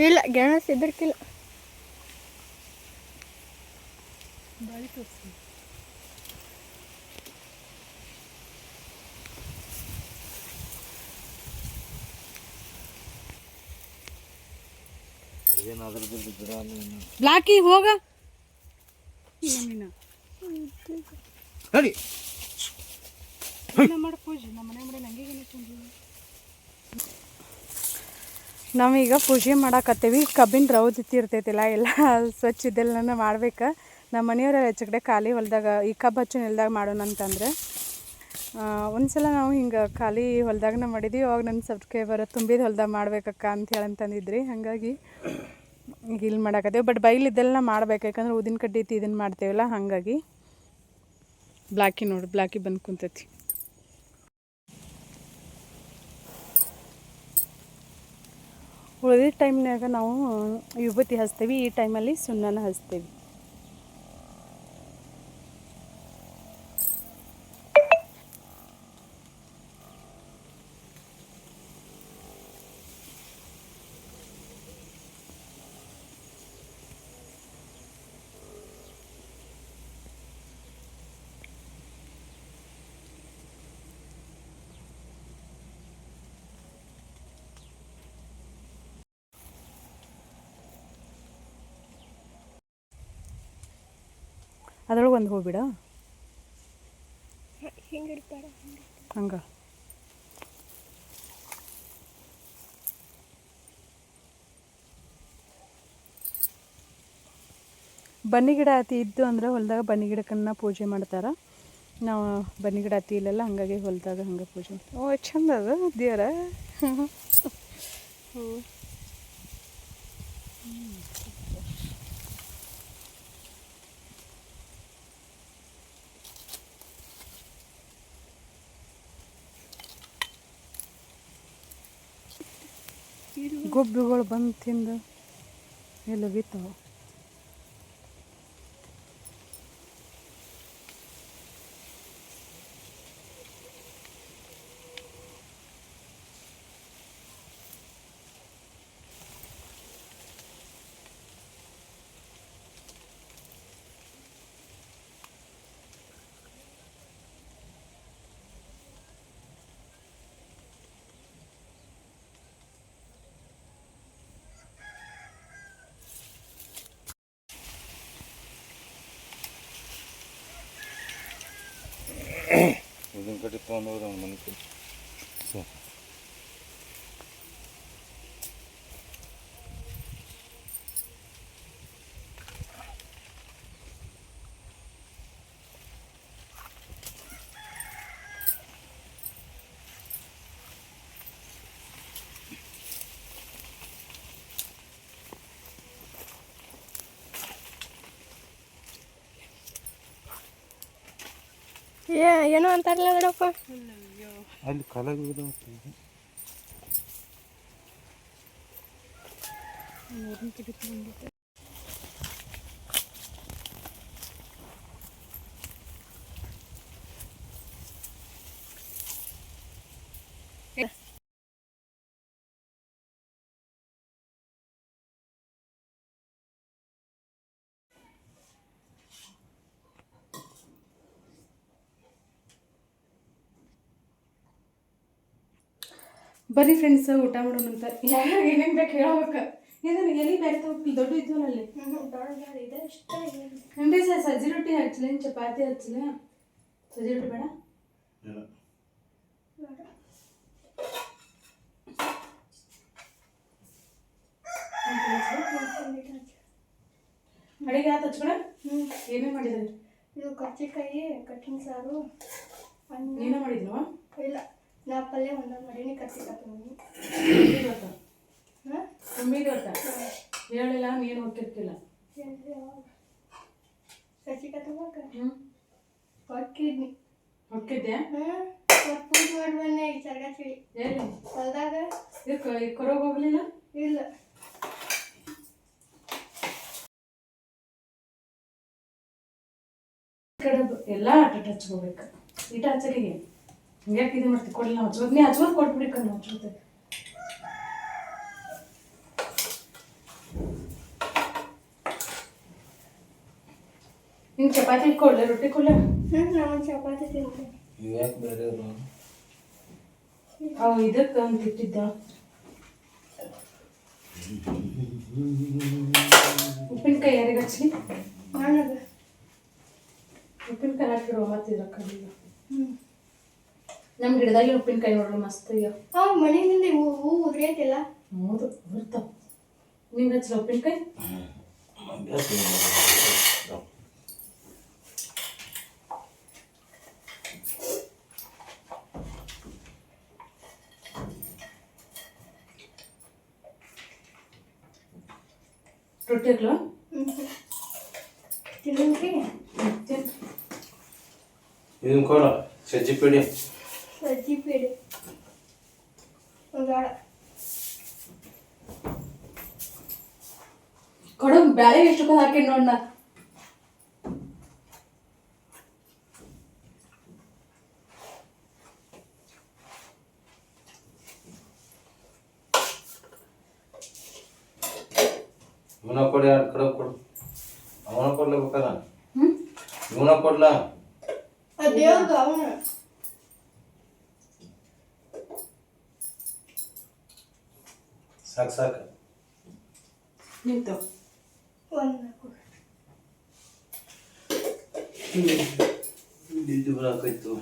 ಇಲ್ಲ ಗೆಣಸ್ ಇದ್ರಕ್ಕಿಲ್ಲ ಬಾಳಿ ತೋರಿಸಿ ಏನಾದ್ರೂ ಗಿಡ ಏನು. ಬ್ಲಾಕಿ ಹೋಗ. ನಡಿ ಮಾಡ ಪೂಜೆ ನಮ್ಮ ಮನೆ ಮಾಡಿ ನಂಗೆ ನಾವೀಗ ಪೂಜೆ ಮಾಡಾಕತ್ತೀವಿ. ಕಬ್ಬಿನ ರೌದಿತ್ತಿ ಇರ್ತೈತಿಲ್ಲ ಎಲ್ಲ ಸ್ವಚ್ಛ ಇದೆಲ್ಲ ಮಾಡ್ಬೇಕು. ನಮ್ಮ ಮನೆಯವರ ಹೆಚ್ಚು ಖಾಲಿ ಹೊಲದಾಗ, ಈ ಕಬ್ಬು ಹಚ್ಚು ನೆಲದಾಗ ಮಾಡೋಣ ಅಂತಂದ್ರೆ. ಒಂದ್ಸಲ ನಾವು ಹಿಂಗೆ ಖಾಲಿ ಹೊಲದಾಗನ ಮಾಡಿದ್ವಿ. ಅವಾಗ ನನ್ನ ಸಬ್ಸ್ಕ್ರೈಬರ್ ತುಂಬಿದ ಹೊಲ್ದಾಗ ಮಾಡ್ಬೇಕಕ್ಕ ಅಂತ ಅಂತಂದಿದ್ರಿ. ಹಾಗಾಗಿ ಈಗ ಇಲ್ಲಿ ಮಾಡಾಕತ್ತೇವೆ. ಬಟ್ ಬೈಲಿದ್ದೆಲ್ಲ ಮಾಡ್ಬೇಕು. ಯಾಕಂದ್ರೆ ಊದಿನ ಕಡ್ಡಿ ಇದನ್ನು ಮಾಡ್ತೇವಲ್ಲ, ಹಾಗಾಗಿ. ಬ್ಲಾಕಿ ನೋಡಿ, ಬ್ಲಾಕಿ ಬಂದು ಕುಂತೈತಿ. ಉಳಿದ ಟೈಮ್ನಾಗ ನಾವು ವಿಭೂತಿ ಹಚ್ತೇವೆ ಈ ಟೈಮಲ್ಲಿ ಸುಣ್ಣನ ಹಚ್ತೇವೆ. ಅದ್ರೊಳಗೆ ಒಂದು ಹೂ ಬಿಡ ಹಂಗ. ಬನ್ನಿ ಗಿಡ ಅತಿ ಇದ್ದು ಅಂದ್ರೆ ಹೊಲದಾಗ ಬನ್ನಿ ಗಿಡಕ್ಕನ್ನ ಪೂಜೆ ಮಾಡ್ತಾರೆ. ನಾವು ಬನ್ನಿ ಗಿಡ ಅತಿ ಇಲ್ಲಲ್ಲ ಹಾಗಾಗಿ ಹೊಲದಾಗ ಹಂಗೆ ಪೂಜೆ. ಓ ಚಂದ ಅದ ದೇವರ. ಹ್ಞೂ ಗೊಬ್ಬೆಗಳು ಬಂದು ತಿಂದು ಎಲ್ಲ ಬಿತ್ತಾವ. ಇದನ್ನ ಕಡೆ ತೊಗೊಂಡೋದ್ರೆ ಅವ್ನ ಏ ಏನೋ ಅಂತಾರಲ್ಲ ನೋಡಪ್ಪ. ಅಲ್ಲಿ ಕಲಾಗಿ ಬರ್ರಿ ಫ್ರೆಂಡ್ಸ್ ಊಟ ಮಾಡೋಣ ಅಂತ. ಯಾರು ಏನೇನು ಬೇಕು ಹೇಳ್ಬೇಕು. ಇದನ್ನು ಎಲ್ಲಿ ಬೇಕು ದೊಡ್ಡ ಇದ್ವಲ್ಲ ಅಲ್ಲಿ ಇದೆ ಇಷ್ಟ ಹಂಗೆ ಸರ್ ಸಜ್ಜಿ ರೊಟ್ಟಿ ಹಚ್ಚಲ ಚಪಾತಿ ಹಚ್ಚಲ ಸಜ್ಜಿ ರೊಟ್ಟಿ ಬೇಡ? ಅಡಿಗೆ ಆತ ಹಚ್ಕೊಳ ಏನೇ ಮಾಡಿದ್ರಿ? ಇದು ಕಚ್ಚಿಕಾಯಿ ಕಟ್ಟಿನ ಸಾರು ಏನೋ ನೀನೇ ಮಾಡಿದ್ನವ? ಇಲ್ಲ. ನಾ ಪಲ್ಯ ಒಂದೊಂದು ಮಾಡೀನಿ ಕರ್ಚಿಕಾಯಿ ಹಾಂ? ಕಮ್ಮಿ ಗೊತ್ತ ಹೇಳಿಲ್ಲ ನೀನು ಹೋಗ್ತಿರ್ತಿಲ್ಲ ಹ್ಞೂ ಹೊಕ್ಕಿದ್ನಿ. ಹೊಕ್ಕಿದ್ದೆ ಮತ್ತೆ ಪೂಜೆ ಮಾಡಿ ಬನ್ನಿ ಈ ಚರ್ಗಾಚಿ ಎಲ್ಲಿ? ಹೊಲ್ದಾಗ? ಕೊರೋಗ್ ಹೋಗ್ಲಿಲ್ಲ? ಇಲ್ಲ. ಕಡೆದು ಎಲ್ಲ ಆಟ ಎಲ್ಲ ಅಟ್ಟ ಈ ಇಟ ಹಚ್ಚಲಿಗೆ ಹಂಗ್ಯಾಕೆ ಇದು ಮಾಡ್ತೀವಿ ಕೊಡಲಿ ನಾವು ಹಚ್ಕೋದು ನೀ ಹಚ್ಚೋದು ಕೊಟ್ಬಿಡಿ ಕಣ್ಣು ಹಚ್ಕೋತೆ ನಿಂಗೆ ಚಪಾತಿ ಕೊಡ್ಲೆ ರೊಟ್ಟಿ ಕೊಡ್ಲೆ? ಹ್ಞೂ ನಾನು ಚಪಾತಿ ತಿಂತೀನಿ ಯಾಕೆ ಬೇರೆ ಅವು ಇದಕ್ಕೆ ಅಂತ ಇಟ್ಟಿದ್ದ. ಉಪ್ಪಿನಕಾಯಿ ಯಾರಿಗೆ ಹಚ್ಚಲಿ ಉಪ್ಪಿನಕಾಯಿ ಹಾಕಿರೋ ಮತ್ತಿದ್ರ ಇರಕ್ಕಾಗಿಲ್ಲ ಹ್ಞೂ ನಮ್ಮ ಗಿಡದಾಗಿ ಉಪ್ಪಿನಕಾಯಿ ನೋಡ್ರಿ ಮಸ್ತ್ ಈಗ ಹಾಂ ಮನೆಯಿಂದ ಹೂ ಹೂ ಉದ್ರೈತಿಲ್ಲ. ಹೌದು ಬರ್ತಾವ ನಿಮ್ಗೆ ಹಚ್ಚಲ ಉಪ್ಪಿನಕಾಯಿ? ರೊಟ್ಟಿ ಹಾಕ್ಲಾ? ತಿನ್ನಿ ಇದನ್ನ ಕೊಡ ಸಜ್ಜಿ ಪೀಡಿ ಸಜ್ಜಿ ಪೇಡೆ ಒಂದು ಕೊಡು ಬ್ಯಾಳೆ ಎಷ್ಟು ಹಾಕಿ ನೋಡ್ನ ಇವನ ಕೊಡಿ ಎರಡು ಕಡೆ ಕೊಡು ಅವನ ಕೊಡ್ಲೇಬೇಕದ ಹ್ಞೂ ಇವನ ಕೊಡ್ಲಾ ದೇವ್ರದು ಅವನು ಸಾಕು ಸಾಕು ನಿಂತು ಒಂದು ನಾಲ್ಕು ನಿದ್ದೆ ಬರಾಕೈತು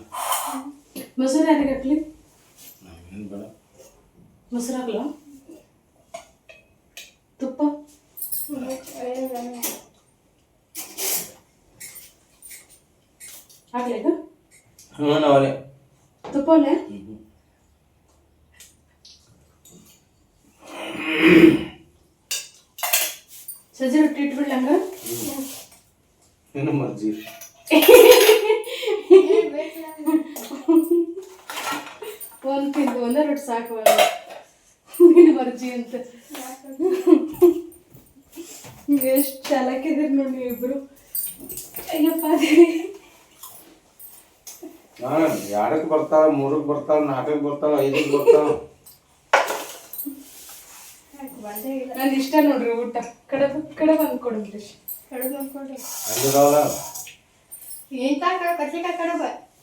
ಮೊಸರು ಯಾರಿಗೆ ಹಾಕ್ಲಿ ಏನು ಬೇಡ ಮೊಸರು ಹಾಕ್ಲಾ ತುಪ್ಪ ಹಾಕ್ಲೇಗ ಹ್ಞೂ ನಾವೇ ತುಪ್ಪ ಅಲ್ಲೇ ಸಜ್ಜಿ ರೊಟ್ಟಿ ಇಟ್ಬಿಡ್ಲ ಹಂಗ? ಏನು ಮರ್ಜಿ. ಒಂದು ತಿಂದು ಒಂದೇ ರೊಟ್ಟಿ ಸಾಕು ನಿನ್ನ ಮರ್ಜಿ ಅಂತ. ಎಷ್ಟು ಚಾಲಾಕಿದ್ದೀರಿ ನೋಡಿ ನೀವು ಇಬ್ರು ಅಯ್ಯಪ್ಪ ನಾನು ಎರಡಕ್ಕೆ ಬರ್ತಾವ ಮೂರಕ್ಕೆ ಬರ್ತಾವ ನಾಲ್ಕಕ್ಕೆ ಬರ್ತಾವ ಐದಕ್ಕೆ ಬರ್ತಾವ ನಂದು ಇಷ್ಟ ನೋಡ್ರಿ ಊಟ. ಕಡೆ ಕಡೆ ಬಂದು ಕೊಡ್ರಿ ಕಡುಬ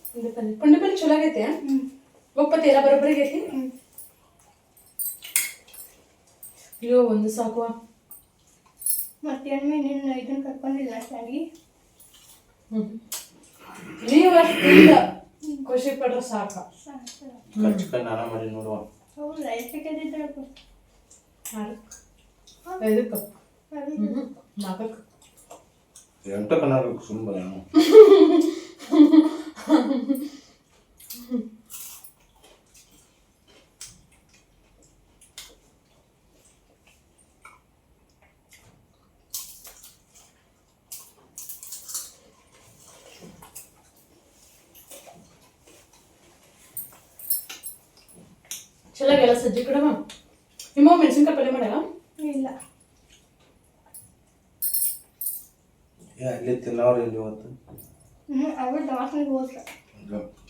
ಪುಂಡಿ ಪಲ್ಲೆ ಪುಂಡಿ ಪಲ್ಲೆ ಚಲೋ ಆಗೈತೆ ಹ್ಞೂ ಒಪ್ಪತ್ತಿ ಎಲ್ಲ ಬರೋಬ್ಬರಿ ಆಗೈತಿ ಹ್ಞೂ ಅಯ್ಯೋ ಒಂದು ಸಾಕುವ ಮತ್ತೆ ಎಣ್ಣೆ ನಿನ್ನ ಇದನ್ನ ಕರ್ಕೊಂಡಿಲ್ಲ ಸ್ಟ್ಯಾಂಡಿಗೆ ನೀವು ಖುಷಿ ಪಡ್ರೆ ಸಾಕ. ಹೌದು ಮಾಡಿ ನೋಡುವ ಹೌದಾ ಎಷ್ಟು ಕೆಜಿದ್ದಳಪ್ಪ ಐದಕ್ಕೆ ಅದು ಹ್ಞೂ ನಾಲ್ಕಕ್ಕೆ ಎಂಟ ಕನ್ನಡ ಸುಮ್ಮನೆ ಚಲೋ ಆಗ್ಯಾವ ಸಜ್ಜಿ ಕಡಮ ನಿಮ್ಮ ಮೆಣಸಿನ್ಕಾಯಿ ಪಲ್ಯ ಮಾಡಲ್ಲ? ಇಲ್ಲ. ಅಲ್ಲಿ ಇಲ್ಲಿ ಇವತ್ತು? ಹ್ಞೂ ಅವ್ರು ದವಾಖಾನೆಗೆ ಹೋದ್ರ.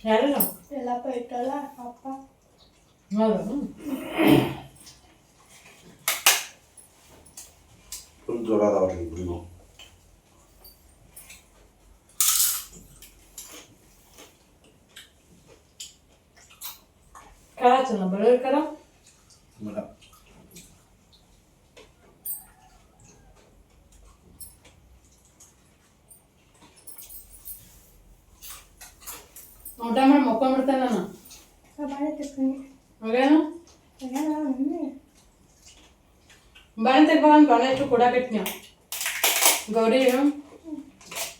ಯಾರಲ್ಲ? ಎಲ್ಲಪ್ಪ ಇಟ್ಟಲ್ಲ ಅಪ್ಪ. ಹೌದಾ? ಬಾಳಷ್ಟು ಕೊಡಾಕಟ್ ನೀವು ಗೌರಿ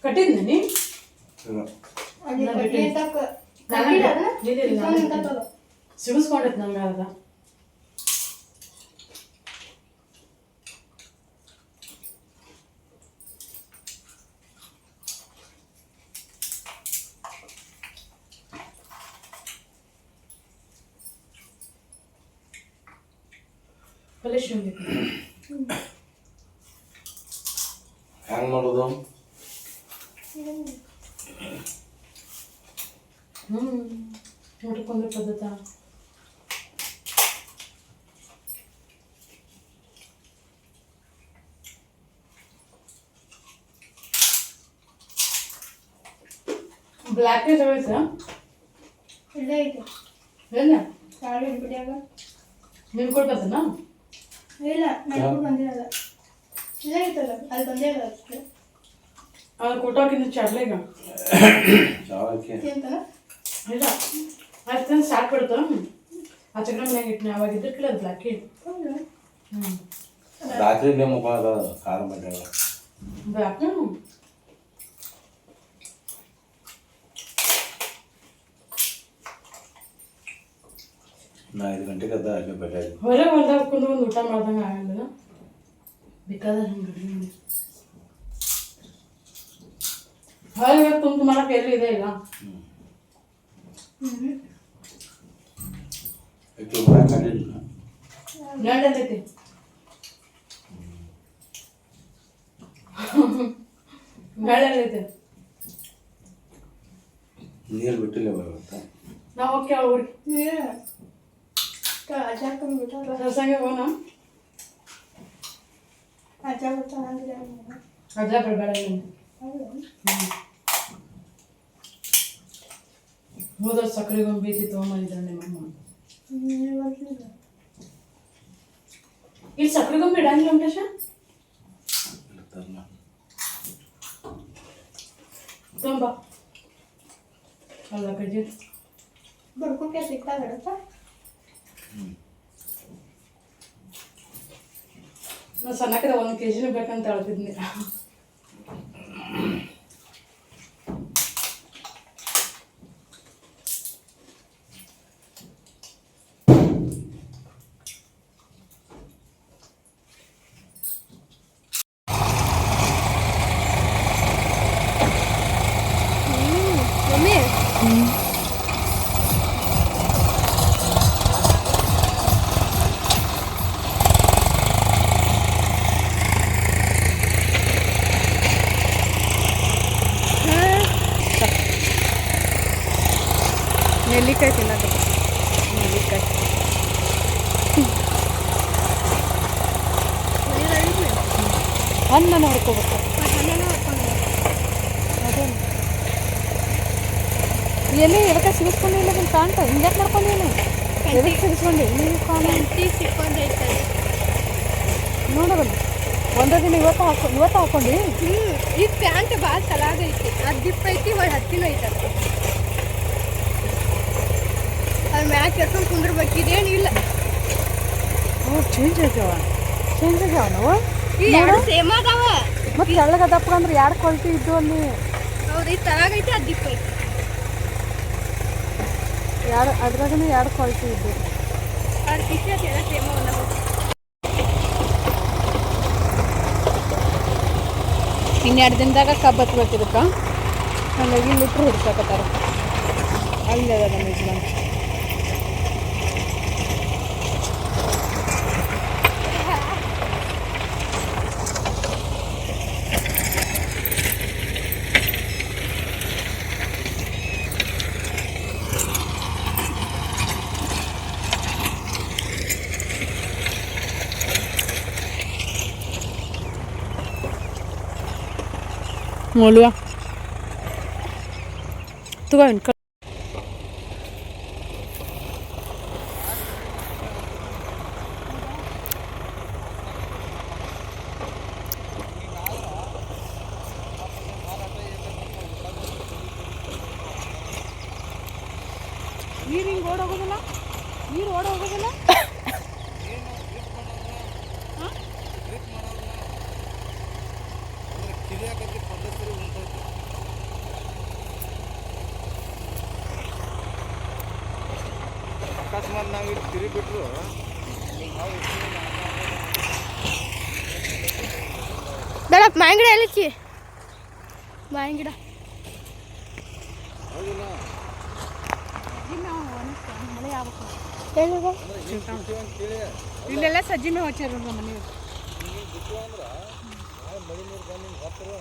ಕಟ್ಟಿದ್ನಿ ಸಿಗಿಸ್ಕೊಂಡೈತೆ ನಂಗೆ ಅದ Колесо не. ಮಾಡೋದು? ಹ್ಞೂ ನೋಡ್ಕೊಂಡ್ರೆ ಪದ್ಧತ. ಬ್ಲ್ಯಾಕ್ ತಗೋಯ್ತಾ ಇಲ್ಲೇ ಐತೆ ಏನ ಸಾರಿ ಬಿಡಿಯಾಗ? ನಿನ್ ಕೊಡ್ಬೇಕನ ಇಲ್ಲ ಬಂದಿರಲ್ಲ. ಇಲ್ಲೇ ಐತಲ್ಲ ಅಲ್ಲಿ ಬಂದೇ ಇಲ್ಲ ಅಷ್ಟೇ ಅವ್ರು ಕೊಟ್ಟೋಕಿಂತ ಚಾಡ್ಲೇಗ ಯಾವಕ್ಕೆ ತಿಂತಾನ ಇಲ್ಲ ಅಷ್ಟು ಸಾಕು ಬಿಡ್ತು ಆ ಚಕ್ರ ಮನ್ಯಾಗ ಇಟ್ಟು ಅವಾಗ ಇದ್ದಿರ್ಕಿಲ್ಲ ಅದು ಬ್ಲ್ಯಾಕಿ ಹೌದು ಹ್ಞೂ ರಾತ್ರಿ ಮುಖ ಖಾರ ಮಾಡ್ಯಾಳ ಬ್ಲ್ಯಾಕ್ ನಾ ಐದು ಗಂಟೆಗೆ ಅದ ಅಲ್ಲೇ ಬೆಳೆ ಹೊರಗೆ ಹೊಲ್ದಾಗ ಕುಂದು ಒಂದು ಊಟ ಮಾಡ್ದಂಗೆ ಆಗಲ್ಲ ಬೇಕಾದ್ರೆ ಹಿಂಗೆ ಮಾಡಿ ಹೊರಗೆ ಕುಂತು ಮಾಡಕ್ಕೆ ಎಲ್ಲೂ ಇದೆ ಇಲ್ಲ. ಇಟ್ಟು ಮಾಡಕ್ಕಾಗಲಿಲ್ಲ ನೆಂಡೈತಿ ನೆಳ್ಳೈತಿ ನೀರು ಬಿಟ್ಟಿಲ್ಲ ಇವತ್ತು ನಾವು ಓಕೆ ಊರಿಗೆ. ನೀರು ಅಜ್ಜ ಬಿಟ್ಟಾರ? ಸಸಂಗೆ ಹೋಗೋಣ. ಅಜ್ಜ ಬಿಟ್ಟಾರ ಅಂದ್ರೆ ಅಜ್ಜ ಬಿಡಬೇಡ ಇಲ್ಲಿ ಹೌದು ಹೋದ ಸಕ್ಕರೆ ಗೊಂಬೆ ಐತಿ ತೊಗೊಂಬಂದಿದ್ರೆ ನಿಮ್ಮಮ್ಮ ಹ್ಞೂ ಬರ್ತಿಲ್ಲ ಇಲ್ಲಿ ಸಕ್ಕರೆ ಗೊಂಬೆ ಇಡಂಗಿಲ್ಲ ವೆಂಕಟೇಶ ಇರ್ತಾರಲ್ಲ ತುಂಬ ಅಲ್ಲ ಕಜ್ಜಿ ಬಡ್ಕೊಕ್ಕೆ ಸಿಕ್ಕಾಗಡತ್ತ ನಾ ಸಣ್ಣಕದ ಒಂದು ಕೆ ಜಿನೂ ಬೇಕಂತ ಹೇಳ್ತಿದ್ನಿ. ಹಣ್ಣನ್ನು ಎದಕ್ಕೆ ಸಿಗಿಸ್ಕೊಂಡು ಇಲ್ಲ ಸಿಗಿಸ್ಕೊಂಡಿಲ್ಲ ನಿನ್ನ ಹಿಂಗೆ ಹಿಂಗ್ಯಾಕೆ ಮಾಡ್ಕೊಂಡಿಲ್ಲ ಎದಕ್ಕೆ ಸಿಗಿಸ್ಕೊಂಡು? ನೀವು ಕಾಣ ನೋಡೋದು ಒಂದೇ ದಿನ ಇವತ್ತು ಹಾಕೊ ಇವತ್ತು ಹಾಕೊಂಡು? ಈ ಪ್ಯಾಂಟ್ ಭಾಳ ತಲಾಗೈತಿ ಅದು ದಿಪ್ಪ ಐತಿ ಒಳ್ಳೆ ಹತ್ತಿನೂ ಐತಿ ಅದು. ಮ್ಯಾಕ್ ಕೆರ್ಕೊಂಡು ಕುಂದ್ರಬೇಕು. ಇದೇನು ಇಲ್ಲ. ಓ ಚೇಂಜ್ ಆಗ್ಯಾವ. ಚೇಂಜ್ ಆಗ್ಯಾವ ನಾವು? ಸೇಮ್ ಅದಾವ. ಮತ್ತೆ ತೆಳ್ಳಗ ದಪ್ಪ ಅಂದ್ರೆ ಎರಡು ಕ್ವಾಲಿಟಿ ಇದ್ದು ಅಲ್ಲಿ? ಹೌದು ಈ ತಲಾಗೈತಿ ಅದು ದಿಪ್ಪ ಐತಿ. ಎರಡು ಅದ್ರಾಗನು ಎರಡು ಕ್ವಾಲಿಟಿ ಇದ್ದು. ಅದು ಶರ್ಟ್ ಎಲ್ಲ ಸೇಮ್ ಇನ್ನೆರಡು ದಿನದಾಗ ಕಬ್ಬು ಹತ್ಬೇಕು ಇದಕ್ಕೆ ಹಾಗಾಗಿ ಲಿಟ್ರ್ ಹುಡ್ಸಕತ್ತಾರ ಅಲ್ಲಿ ಅದ Ngolua. Tu ga une Miring bodoh gitu lah, miring bodoh. ಮಾವಿನ ಗಿಡ. ಇಲ್ಲೆಲ್ಲ ಸಜ್ಜಿ ಮೇವು ಹಚ್ಚಾರ ನಮ್ಮ ಅಂದ್ರೆ ಮಳೆ ನೀರು ಬಂದು ಹತ್ತಿರ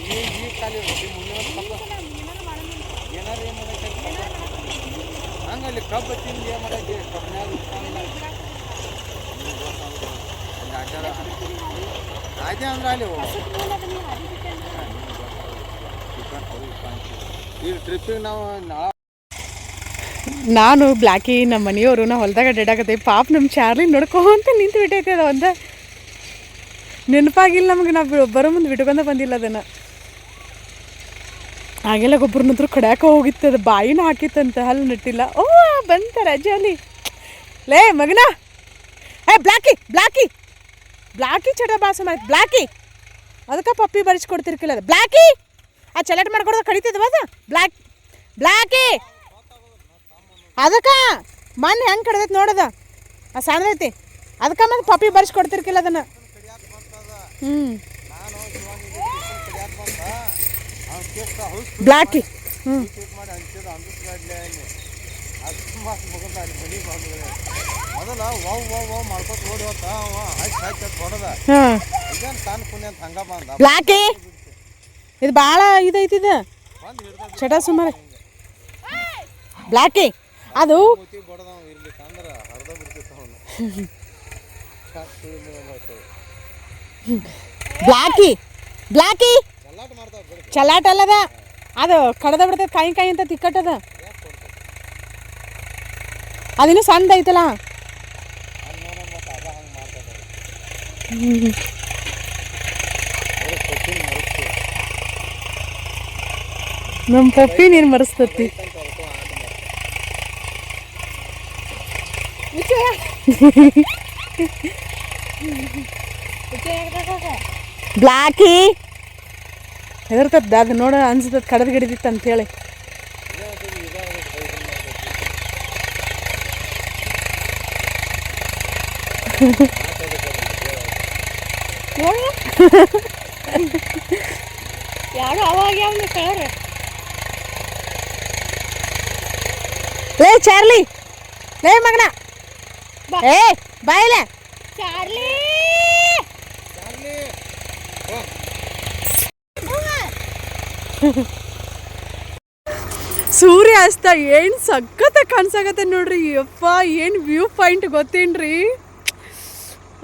ಈಗ ಈಗ ಖಾಲಿ ಇರ್ತೈತಿ ಮುಂದಿನ ಸ್ವಲ್ಪ ಏನಾರು ಏನು ಮಾಡಕ್ಕೆ ಹಂಗೆ ಅಲ್ಲಿ ಕಬ್ಬು ತಿಂದು ಏನು ಮಾಡಕ್ಕೆ ಕಬ್ಬಿನಾಗ ಇಟ್ಕೊಂಡಿಲ್ಲ ಅಲ್ಲಿ ಆಚಾರ ಅದೇ ಅಂದ್ರೆ ಅಲ್ಲಿ ನಾನು ಬ್ಲ್ಯಾಕಿ ನಮ್ಮ ಮನೆಯವರು ನಾವು ಹೊಲ್ದಾಗ ಅಡ್ಡಾಡಕತ್ತೀವಿ ಪಾಪ ನಮ್ಮ ಚಾರ್ಲಿ ನೋಡ್ಕೊಂತ ನಿಂತು ಬಿಟ್ಟೈತೆ ಅದು ಒಂದ. ನೆನಪಾಗಿಲ್ಲ ನಮಗೆ, ನಾವು ಬರೋ ಮುಂದೆ ಬಿಟ್ಕೊಂಡ ಬಂದಿಲ್ಲ ಅದನ್ನು. ಹಾಗೆಲ್ಲ ಗೊಬ್ಬರ ನಂತರ ಕಡ್ಯಾಕ ಹೋಗಿತ್ತು, ಅದು ಬಾಯಿನ ಹಾಕಿತ್ತಂತ ಹಲ್ಲು ನಟ್ಟಿಲ್ಲ. ಓ, ಬಂತ ರಜೆ ಅಲ್ಲಿ ಲೇ, ಮಗನ. ಏ ಬ್ಲ್ಯಾಕಿ ಬ್ಲ್ಯಾಕಿ ಬ್ಲ್ಯಾಕಿ ಚಟ ಬಾಸ ಮಾಡಿ ಬ್ಲ್ಯಾಕಿ ಅದಕ್ಕೆ ಪಪ್ಪಿ ಬರೆಸ್ಕೊಡ್ತಿರ್ಕಿಲ್ಲ ಅದು. ಬ್ಲ್ಯಾಕಿ ಆ ಚಲಟ್ ಮಾಡ್ಕೊಡೋದು ಕಡಿತಿದ್ವ ಅದು. ಬ್ಲ್ಯಾಕ್ ಬ್ಲ್ಯಾಕಿ ಅದಕ್ಕೆ ಮಣ್ಣು ಹೆಂಗೆ ಕಡ್ದೈತೆ ನೋಡದ. ಆ ಸಣ್ಣದೈತಿ ಅದಕ್ಕೆ ಮತ್ತೆ ಪಪ್ಪಿ ಬರ್ಸಿ ಕೊಡ್ತಿರ್ಕಿಲ್ಲ ಅದನ್ನು. ಹ್ಞೂ ಬ್ಲ್ಯಾಕಿ ಹ್ಞೂ ಅದು ತುಂಬ ಮುಗಿದ ಅಲ್ಲಿ ಬಲಿ ಬಂದ್ರೆ ಮೊದಲ ವಾವ್ ವಾವ್ ವಾವ್ ಮಾಡ್ಕೊತ ಓಡಿ ಹೋತ ಅವ ಹಚ್ಚಿ ಹಚ್ಚಿ ಹೊಡೆದ ಇದೇನು ತಾನು ಪುಣ್ಯ ಅಂತ ಹಂಗ ಬಂದ. ಬ್ಲ್ಯಾಕಿ ಇದು ಭಾಳ ಇದೈತಿ ಇದು. ಚಟ ಸುಮಾರು. ಬ್ಲ್ಯಾಕಿ ಅದು ಬಡದವ ಇರ್ಲಿಕ್ಕೆ ಅಂದ್ರೆ ಹರ್ದ ಬಿಡ್ತಿತ್ತು ಅವನು. ಬ್ಲ್ಯಾಕಿ ಬ್ಲ್ಯಾಕಿ ಚಲಾಟ ಅಲ್ಲದ. ಅದು ಕಡದ ಬಿಡ್ತೈತೆ ಕಾಯಿ ಕಾಯಿ ಅಂತ ತಿಕ್ಕಟ್ಟದ. ಅದಿನ್ನೂ ಸಣ್ಣ ಐತಲ್ಲ? ನಮ್ಮ ಪಪ್ಪಿ ನೀನು ಮರೆಸ್ತತಿ. ಬ್ಲ್ಯಾಕಿ ಹೆದರ್ತದ ಅದು ನೋಡ ಅನ್ಸತ್ತ ಕಡದ ಗಿಡದಿತ್ತು ಅಂತೇಳಿ ಯಾರು ಅವಾಗ ಯಾವ ಕಳರ? ಲೇ ಚಾರ್ಲಿ. ಲೇ ಮಗನ. ಏ ಬಾಯಿಲ ಚಾರ್ಲಿ! ಸೂರ್ಯ ಅಸ್ತ ಏನು ಸಖತ್ತ ಕಾಣಿಸಾಕತ್ತೆ ನೋಡ್ರಿ. ಯಪ್ಪ ಏನು ವ್ಯೂ ಪಾಯಿಂಟ್ ಗೊತ್ತೇನ್ರಿ?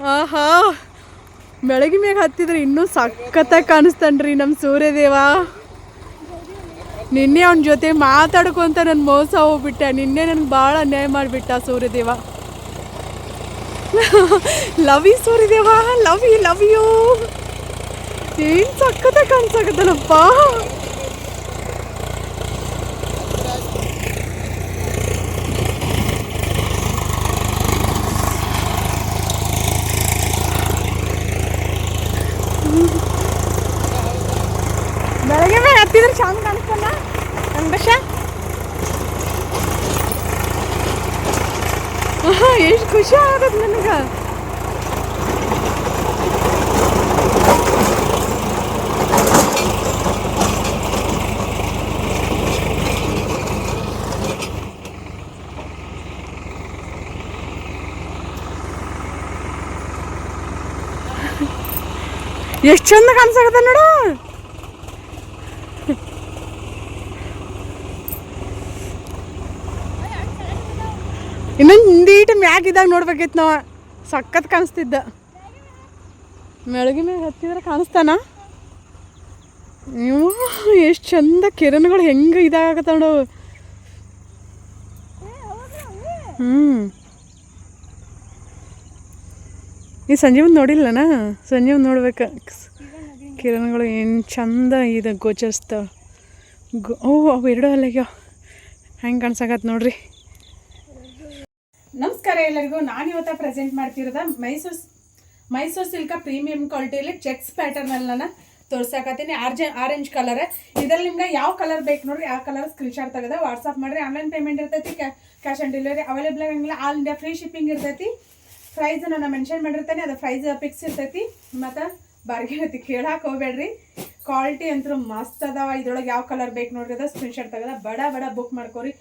ಆಹಾ. ಬೆಳಗ್ಗೆ ಮ್ಯಾಗ ಹತ್ತಿದ್ರೆ ಇನ್ನೂ ಸಖತ್ತಾಗಿ ಕಾಣಿಸ್ತಾನ್ರಿ ನಮ್ಮ ಸೂರ್ಯದೇವ. ನಿನ್ನೆ ಅವನ ಜೊತೆ ಮಾತಾಡ್ಕೊಂತ ನನ್ನ ಮೋಸ ಹೋಗ್ಬಿಟ್ಟೆ. ನಿನ್ನೆ ನನಗೆ ಭಾಳ ಅನ್ಯಾಯ ಮಾಡಿಬಿಟ್ಟ Suryadeva. Love you Suryadeva. Love you love you ಏನು ಸಖತ್ತಾಗಿ ಕಾಣಿಸಾಕತ್ತಲ್ಲಪ್ಪ. ಹತ್ತಿದ್ರೆ ಚಂದ ಕಾಣಿಸ್ತಲ್ಲ? ವೆಂಕಟೇಶ ಎಷ್ಟು ಖುಷಿ ಆಗತ್ತೆ ನನಗೆ. ಎಷ್ಟು ಚಂದ ಕಾಣಿಸಾಕತ್ತ ನೋಡು. ಹಿಂದೀಟ ಮ್ಯಾಗ ಇದ್ದಾಗ ನೋಡ್ಬೇಕಿತ್ತು ನಾವು ಸಖತ್ ಕಾಣಿಸ್ತಿದ್ದ. ಮೆಳಗಿನ ಹತ್ತಿದ್ರೆ ಕಾಣಿಸ್ತಾನ? ನೀವು ಎಷ್ಟು ಚಂದ ಕಿರಣಗಳು ಹೆಂಗೆ ಇದಾಗತ್ತ ನೋಡು ಹ್ಞೂ ಈ ಸಂಜೀವ್ ನೋಡಿಲ್ಲನ? ಸಂಜೀವ್ ನೋಡ್ಬೇಕು. ಕಿರಣಗಳು ಏನು ಚಂದ ಇದು ಗೋಚರಿಸ್ತಾವ ಗೋ, ಓ, ಅವು ಎರಡು ಅಲ್ಲಿಗ್ಯಾವ ಹೆಂಗೆ ಕಾಣ್ಸಕತ್ ನೋಡ್ರಿ. ನಮಸ್ಕಾರ ಎಲ್ಲರಿಗೂ. ನಾನು ಇವತ್ತ ಪ್ರೆಸೆಂಟ್ ಮಾಡ್ತಿರೋದ ಮೈಸೂರು ಮೈಸೂರು ಸಿಲ್ಕ ಪ್ರೀಮಿಯಂ ಕ್ವಾಲಿಟಿಯಲ್ಲಿ ಚೆಕ್ಸ್ ಪ್ಯಾಟರ್ನಲ್ಲಿ ನಾನು ತೋರ್ಸಾಕತ್ತೀನಿ. ಆರ್ಜೆ ಆರೆಂಜ್ ಕಲರ್ ಇದ್ರಲ್ಲಿ ನಿಮ್ಗೆ ಯಾವ ಕಲರ್ ಬೇಕು ನೋಡ್ರಿ, ಆ ಕಲರ್ ಸ್ಕ್ರೀನ್ಶಾಟ್ ತೆಗೆದ ವಾಟ್ಸಪ್ ಮಾಡಿರಿ. ಆನ್ಲೈನ್ ಪೇಮೆಂಟ್ ಇರ್ತೈತಿ ಕ್ಯಾಶ್ ಆನ್ ಡೆಲಿವರಿ ಅವೈಲೇಬಲ್ ಆಗಿಲ್ಲ ಆಲ್ ಇಂಡಿಯಾ ಫ್ರೀ ಶಿಪ್ಪಿಂಗ್ ಇರ್ತೈತಿ. ಪ್ರೈಸ್ ನಾನು ಮೆನ್ಷನ್ ಮಾಡಿರ್ತೇನೆ. ಅದು ಪ್ರೈಸ್ ಫಿಕ್ಸ್ ಇರ್ತೈತಿ. ಮತ್ತು ಬಾರ್ಗೇನ್ ಐತಿ ಕೇಳಕ್ಕೆ ಹೋಗ್ಬೇಡ್ರಿ. ಕ್ವಾಲಿಟಿ ಅಂತೂ ಮಸ್ತ್ ಅದಾವ. ಇದ್ರೊಳಗೆ ಯಾವ ಕಲರ್ ಬೇಕು ನೋಡ್ರಿ ಅದ ಸ್ಕ್ರೀನ್ಶಾಟ್ ತೆಗೆದ ಬಡ ಬಡ ಬುಕ್ ಮಾಡ್ಕೊರಿ.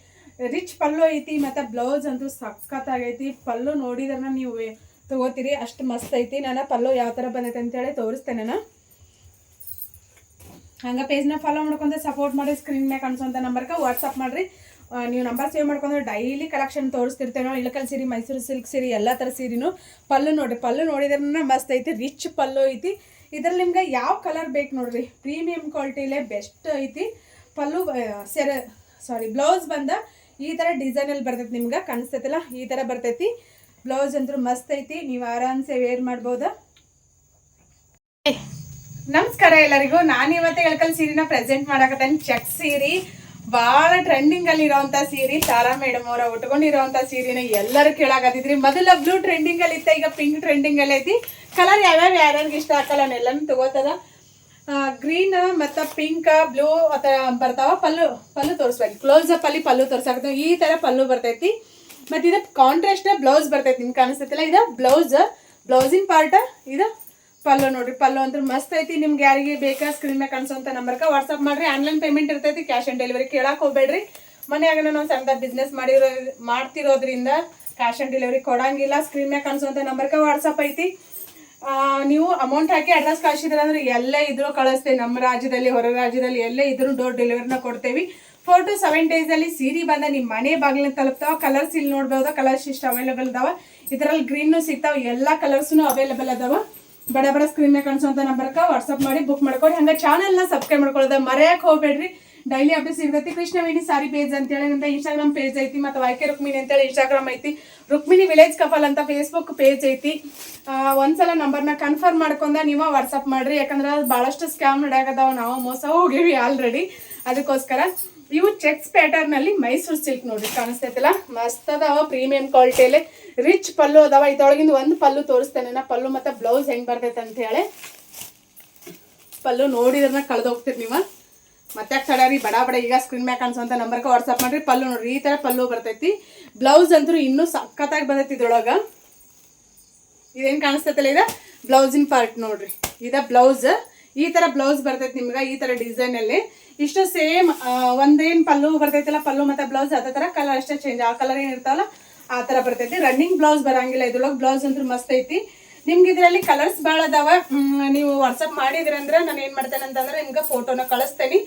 ರಿಚ್ ಪಲ್ಲು ಐತಿ, ಮತ್ತು ಬ್ಲೌಸ್ ಅಂತೂ ಸಖತ್ತಾಗೈತಿ ಪಲ್ಲು ನೋಡಿದ್ರೆ ನೀವು ತಗೋತೀರಿ, ಅಷ್ಟು ಮಸ್ತ್ ಐತಿ. ನಾನು ಪಲ್ಲು ಯಾವ ಥರ ಬಂದೈತೆ ಅಂತೇಳಿ ತೋರಿಸ್ತೇನೆ ನಾನು. ಹಂಗೆ ಪೇಜ್ನ ಫಾಲೋ ಮಾಡ್ಕೊಂಡು ಸಪೋರ್ಟ್ ಮಾಡಿ ಸ್ಕ್ರೀನ್ ಮ್ಯಾಗ ಕಾಣಿಸೋಂಥ ನಂಬರ್ಗೆ ವಾಟ್ಸಪ್ ಮಾಡಿರಿ. ನೀವು ನಂಬರ್ ಸೇವ್ ಮಾಡ್ಕೊಂಡ್ರೆ ಡೈಲಿ ಕಲೆಕ್ಷನ್ ತೋರಿಸ್ತಿರ್ತೇನೆ ನಾವು ಇಳಕಲ್ ಸೀರೆ, ಮೈಸೂರು ಸಿಲ್ಕ್ ಸೀರೆ, ಎಲ್ಲ ಥರ ಸೀರೆನೂ ಪಲ್ಲು ನೋಡಿರಿ. ಪಲ್ಲು ನೋಡಿದ್ರೆ ಮಸ್ತ್ ಐತಿ, ರಿಚ್ ಪಲ್ಲು ಐತಿ. ಇದ್ರಲ್ಲಿ ನಿಮ್ಗೆ ಯಾವ ಕಲರ್ ಬೇಕು ನೋಡ್ರಿ? ಪ್ರೀಮಿಯಂ ಕ್ವಾಲಿಟಿಲೇ ಬೆಸ್ಟ್ ಐತಿ. ಪಲ್ಲು ಸೆರೆ ಸಾರಿ ಬ್ಲೌಸ್ ಬಂದ ಈ ಥರ ಡಿಸೈನಲ್ಲಿ ಬರ್ತೈತಿ ನಿಮ್ಗೆ ಕಾಣಿಸ್ತೈತಲ್ಲ? ಈ ಥರ ಬರ್ತೈತಿ. ಬ್ಲೌಸ್ ಅಂತೂ ಮಸ್ತ್ ಐತಿ. ನೀವು ಆರಾಮ್ಸೆ ವೇರ್ ಮಾಡ್ಬೋದಾ. ನಮಸ್ಕಾರ ಎಲ್ಲರಿಗೂ. ನಾನು ಇವತ್ತು ಎಳ್ಕಲ್ ಸೀರೆನ ಪ್ರೆಸೆಂಟ್ ಮಾಡಕತ್ತೇನೆ ಚೆಕ್ ಸೀರೆ. ಭಾಳ ಟ್ರೆಂಡಿಂಗ್ ಅಲ್ಲಿ ಇರೋಂಥ ಸೀರೆ. ತಾರಾ ಮೇಡಮ್ ಅವರ ಉಟ್ಕೊಂಡಿರೋಂಥ ಸೀರೆನ ಎಲ್ಲರೂ ಕೇಳಾಕತ್ತಿದ್ರಿ. ಮೊದಲ ಬ್ಲೂ ಟ್ರೆಂಡಿಂಗ್ ಅಲ್ಲಿ ಇತ್ತ, ಈಗ ಪಿಂಕ್ ಟ್ರೆಂಡಿಂಗ್ ಅಲ್ಲಿ ಐತಿ. ಕಲರ್ ಯಾವ್ಯಾವ ಯಾರ್ಯಾರಿಗೆ ಇಷ್ಟ? ಆಗಲ್ಲ ಎಲ್ಲನೂ ತಗೋತದ. ಗ್ರೀನ್ ಮತ್ತು ಪಿಂಕ್ ಬ್ಲೂ ಅಥ ಬರ್ತಾವ. ಪಲ್ಲು ಪಲ್ಲು ತೋರಿಸ್ಬೇಕು. ಕ್ಲೋಸಪ್ ಅಲ್ಲಿ ಪಲ್ಲು ತೋರ್ಸಾಕತ್ತೀವಿ ಈ ಥರ ಪಲ್ಲು ಬರ್ತೈತಿ. ಮತ್ತು ಇದು ಕಾಂಟ್ರಾಸ್ಟ್ ಬ್ಲೌಸ್ ಬರ್ತೈತಿ. ನಿಮ್ಗೆ ಕಾಣಿಸ್ತೈತಿಲ್ಲ? ಇದು ಬ್ಲೌಸ್ ಬ್ಲೌಸಿನ ಪಾರ್ಟ್ ಇದು ಪಲ್ಲು ನೋಡ್ರಿ. ಪಲ್ಲು ಅಂದ್ರೆ ಮಸ್ತ್ ಐತಿ. ನಿಮ್ಗೆ ಯಾರಿಗೆ ಬೇಕಾ ಸ್ಕ್ರೀನ್ ಮೇಲೆ ಕಾಣಿಸೋಂಥ ನಂಬರ್ಗೆ ವಾಟ್ಸಪ್ ಮಾಡ್ರಿ. ಆನ್ಲೈನ್ ಪೇಮೆಂಟ್ ಇರ್ತೈತಿ. ಕ್ಯಾಶ್ ಆನ್ ಡೆಲಿವರಿ ಕೇಳಕ್ಕೆ ಹೋಗ್ಬೇಡ್ರಿ. ಮನೆಯಾಗ ನಾವು ಸಣ್ಣ ಬಿಸ್ನೆಸ್ ಮಾಡಿರೋ ಮಾಡ್ತಿರೋದ್ರಿಂದ ಕ್ಯಾಶ್ ಆನ್ ಡೆಲಿವರಿ ಕೊಡಂಗಿಲ್ಲ. ಸ್ಕ್ರೀನ್ ಮೇಲೆ ಕಾಣಿಸೋಂಥ ನಂಬರ್ಗೆ ವಾಟ್ಸಪ್ ಐತಿ. ಆ, ನೀವು ಅಮೌಂಟ್ ಹಾಕಿ ಅಡ್ರೆಸ್ ಕಳಿಸಿದ್ರೆ ಅಂದ್ರೆ ಎಲ್ಲೇ ಇದ್ರೂ ಕಳಿಸ್ತೇವೆ ನಮ್ಮ ರಾಜ್ಯದಲ್ಲಿ, ಹೊರ ರಾಜ್ಯದಲ್ಲಿ ಎಲ್ಲೇ ಇದ್ರೂ ಡೋರ್ ಡೆಲಿವರಿನ ಕೊಡ್ತೇವೆ. ಫೋರ್ ಟು ಸೆವೆನ್ ಡೇಸಲ್ಲಿ ಸೀರೆ ಬಂದ ನಿಮ್ಮ ಮನೆ ಬಾಗಿಲಿನ ತಲುಪ್ತಾವ. ಕಲರ್ಸ್ ಇಲ್ಲಿ ನೋಡ್ಬೋದು ಕಲರ್ಸ್ ಇಷ್ಟು ಅವೈಲೇಬಲ್ ಅದಾವ ಇದರಲ್ಲಿ ಗ್ರೀನು ಸಿಗ್ತಾವ, ಎಲ್ಲ ಕಲರ್ಸ್ನು ಅವೈಲೇಬಲ್ ಅದಾವ ಬಡ ಬಡ ಸ್ಕ್ರೀನ್ ಮೇಲೆ ನಂಬರ್ ನಂಬರ್ಗೆ ವಾಟ್ಸಪ್ ಮಾಡಿ ಬುಕ್ ಮಾಡ್ಕೊಡಿ. ಹಂಗೆ ಚಾನಲ್ನ ಸಬ್ಸ್ಕ್ರೈಬ್ ಮಾಡ್ಕೊಳ್ಳೋದ ಮರೆಯಕ್ಕೆ ಹೋಗ್ಬೇಡ್ರಿ. ಡೈಲಿ ಅಪ್ಡೇಟ್ಸ್ ಸಿಗ್ತೈತಿ ಕೃಷ್ಣವೇಣಿ ಸಾರಿ ಪೇಜ್ ಅಂತೇಳಿ ನಂತರ ಇನ್ಸ್ಟಾಗ್ರಾಮ್ ಪೇಜ್ ಐತಿ ಮತ್ತು ವಾಯ್ಕೆ ರುಕ್ಮಿಣಿ ಅಂತೇಳಿ ಇನ್ಸ್ಟಾಗ್ರಾಮ್ ಐತಿ. ರುಕ್ಮಿಣಿ ವಿಲೇಜ್ ಕಪಲ್ ಅಂತ ಫೇಸ್ಬುಕ್ ಪೇಜ್ ಐತಿ. ಒಂದ್ಸಲ ನಂಬರ್ನ ಕನ್ಫರ್ಮ್ ಮಾಡ್ಕೊಂಡ ನೀವು ವಾಟ್ಸಪ್ ಮಾಡ್ರಿ. ಯಾಕಂದ್ರೆ ಭಾಳಷ್ಟು ಸ್ಕ್ಯಾಮ್ ನಡೆಯಾಗದಾವ. ನಾವು ಮೋಸ ಹೋಗಿವಿ ಆಲ್ರೆಡಿ ಅದಕ್ಕೋಸ್ಕರ ಇವು ಚೆಕ್ಸ್ ಪ್ಯಾಟರ್ನಲ್ಲಿ ಮೈಸೂರು ಸಿಲ್ಕ್ ನೋಡ್ರಿ ಕಾಣಿಸ್ತೈತಲ್ಲ. ಮಸ್ತ್ ಅದಾವ ಪ್ರೀಮಿಯಂ ಕ್ವಾಲಿಟಿಯಲ್ಲಿ ರಿಚ್ ಪಲ್ಲು ಅದಾವ. ಇದೊಳಗಿಂದ ಒಂದು ಪಲ್ಲು ತೋರಿಸ್ತೇನೆ ನಾ. ಪಲ್ಲು ಮತ್ತು ಬ್ಲೌಸ್ ಹೆಂಗೆ ಬರ್ತೈತೆ ಅಂತ ಹೇಳಿ. ಪಲ್ಲು ನೋಡಿದ್ರನ್ನ ಕಳೆದೋಗ್ತೀರಿ ನೀವು. ಮತ್ತೆ ತಡರಿ ಬಡ ಬಡ. ಈಗ ಸ್ಕ್ರೀನ್ ಮ್ಯಾಕ್ ಕಾಣಿಸೋಂಥ ನಂಬರ್ಗೆ ವಾಟ್ಸಪ್ ಮಾಡ್ರಿ. ಪಲ್ಲು ನೋಡ್ರಿ, ಈ ಥರ ಪಲ್ಲು ಬರ್ತೈತಿ. ಬ್ಲೌಸ್ ಅಂತೂ ಇನ್ನೂ ಸಖತ್ತಾಗಿ ಬಂದೈತಿ ಇದ್ರೊಳಗೆ. ಇದೇನು ಕಾಣಿಸ್ತೈತಲ್ಲ ಇದು? ಬ್ಲೌಸಿನ ಪಾರ್ಟ್ ನೋಡ್ರಿ. ಇದ ಬ್ಲೌಸ್ ಈ ಥರ ಬ್ಲೌಸ್ ಬರ್ತೈತಿ ನಿಮ್ಗೆ, ಈ ಥರ ಡಿಸೈನಲ್ಲಿ ಇಷ್ಟು ಸೇಮ್ ಒಂದೇನು ಪಲ್ಲು ಬರ್ತೈತಲ್ಲ, ಪಲ್ಲು ಮತ್ತು ಬ್ಲೌಸ್ ಅದೇ ಥರ ಕಲರ್ ಅಷ್ಟೇ ಚೇಂಜ್ ಆ ಕಲರ್ ಏನು ಇರ್ತಾವಲ್ಲ, ಆ ಥರ ಬರ್ತೈತಿ. ರನ್ನಿಂಗ್ ಬ್ಲೌಸ್ ಬರಂಗಿಲ್ಲ ಇದ್ರೊಳಗೆ. ಬ್ಲೌಸ್ ಅಂತೂ ಮಸ್ತ್ ಐತಿ. ನಿಮ್ಗೆ ಇದರಲ್ಲಿ ಕಲರ್ಸ್ ಭಾಳ ಅದಾವ. ನೀವು ವಾಟ್ಸಪ್ ಮಾಡಿದ್ರಂದ್ರೆ ನಾನು ಏನು ಮಾಡ್ತೇನೆ ಅಂತಂದ್ರೆ ನಿಮ್ಗೆ ಫೋಟೋನ ಕಳಿಸ್ತೇನೆ.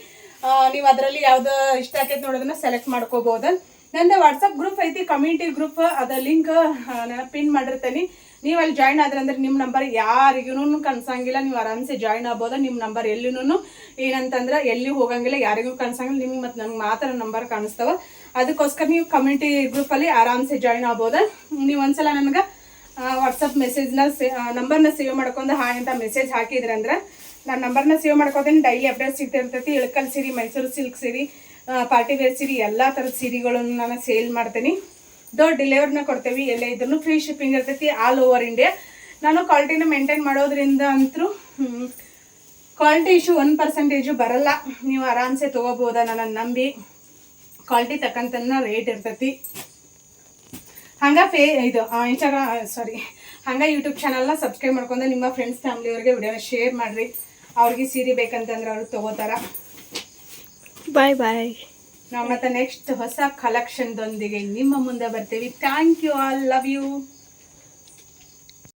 ನೀವು ಅದರಲ್ಲಿ ಯಾವ್ದು ಇಷ್ಟ ಆಕೈತೆ ನೋಡೋದನ್ನ ಸೆಲೆಕ್ಟ್ ಮಾಡ್ಕೋಬಹುದು ನಂದು ವಾಟ್ಸಪ್ ಗ್ರೂಪ್ ಐತಿ ಕಮ್ಯುನಿಟಿ ಗ್ರೂಪ್ ಅದ ಲಿಂಕ್ ನಾನು ಪಿನ್ ಮಾಡಿರ್ತೇನೆ. ನೀವು ಅಲ್ಲಿ ಜಾಯ್ನ್ ಆದ್ರೆ ಅಂದ್ರೆ ನಿಮ್ಮ ನಂಬರ್ ಯಾರಿಗೂ ಕನ್ಸಂಗಿಲ್ಲ. ನೀವು ಆರಾಮ್ಸೆ ಜಾಯ್ನ್ ಆಗ್ಬೋದು ನಿಮ್ಮ ನಂಬರ್ ಎಲ್ಲಿನೂ ಏನಂತಂದ್ರೆ ಎಲ್ಲಿ ಹೋಗಂಗಿಲ್ಲ, ಯಾರಿಗೂ ಕನ್ಸಂಗಿಲ್ಲ. ನಿಮ್ಗೆ ಮತ್ತು ನಂಗೆ ಮಾತ್ರ ನಂಬರ್ ಕಾಣಿಸ್ತಾವ. ಅದಕ್ಕೋಸ್ಕರ ನೀವು ಕಮ್ಯುನಿಟಿ ಗ್ರೂಪಲ್ಲಿ ಆರಾಮ್ಸೆ ಜಾಯ್ನ್ ಆಗ್ಬೋದು. ನೀವು ಒಂದ್ಸಲ ನನಗೆ ವಾಟ್ಸಪ್ ಮೆಸೇಜ್ನ ಸೇ ನಂಬರ್ನ ಸೇವ್ ಮಾಡ್ಕೊಂಡು ಹಾಯ್ ಅಂತ ಮೆಸೇಜ್ ಹಾಕಿದ್ರಂದ್ರೆ ನಾನು ನಂಬರ್ನ ಸೇವ್ ಮಾಡ್ಕೊತೀನಿ ಡೈಲಿ ಅಪ್ಡೇಟ್ ಸಿಗ್ತಿರ್ತೈತಿ ಇಳಕಲ್ ಸೀರೆ, ಮೈಸೂರು ಸಿಲ್ಕ್ ಸೀರೆ ಪಾರ್ಟಿ ವೇರ್ ಸೀರೆ, ಎಲ್ಲ ಥರದ ಸೀರೆಗಳನ್ನು ನಾನು ಸೇಲ್ ಮಾಡ್ತೀನಿ. ಡೋರ್ನ ಕೊಡ್ತೇವೆ, ಎಲ್ಲೇ ಇದ್ರೂ ಫ್ರೀ ಶಿಪ್ಪಿಂಗ್ ಇರ್ತೈತಿ ಆಲ್ ಓವರ್ ಇಂಡಿಯಾ ನಾನು ಕ್ವಾಲಿಟಿನ ಮೇಂಟೈನ್ ಮಾಡೋದ್ರಿಂದ ಅಂತೂ ಕ್ವಾಲಿಟಿ ಇಶ್ಯೂ ಒನ್ ಪರ್ಸೆಂಟೇಜು ಬರಲ್ಲ. ನೀವು ಆರಾಮ್ಸೆ ತೊಗೋಬೋದ ನನ್ನ ನಂಬಿ ಕ್ವಾಲಿಟಿ ತಕ್ಕಂತನ ರೇಟ್ ಇರ್ತೈತಿ. ಹಂಗ ಫೇ ಇದು ಇನ್ಸ್ಟಾಗ್ರಾಮ್ ಸಾರಿ ಹಂಗ ಯೂಟ್ಯೂಬ್ ಚಾನಲ್ನ ಸಬ್ಸ್ಕ್ರೈಬ್ ಮಾಡ್ಕೊಂಡು ನಿಮ್ಮ ಫ್ರೆಂಡ್ಸ್ ಫ್ಯಾಮ್ಲಿಯವ್ರಿಗೆ ವಿಡಿಯೋನ ಶೇರ್ ಮಾಡಿರಿ. ಅವ್ರಿಗೆ ಸೀರೆ ಬೇಕಂತಂದ್ರೆ ಅವ್ರು ತೊಗೋತಾರ. ಬಾಯ್ ಬಾಯ್ ನಾವು ಮತ್ತೆ ನೆಕ್ಸ್ಟ್ ಹೊಸ ಕಲೆಕ್ಷನ್ದೊಂದಿಗೆ ನಿಮ್ಮ ಮುಂದೆ ಬರ್ತೀವಿ. Thank you all love you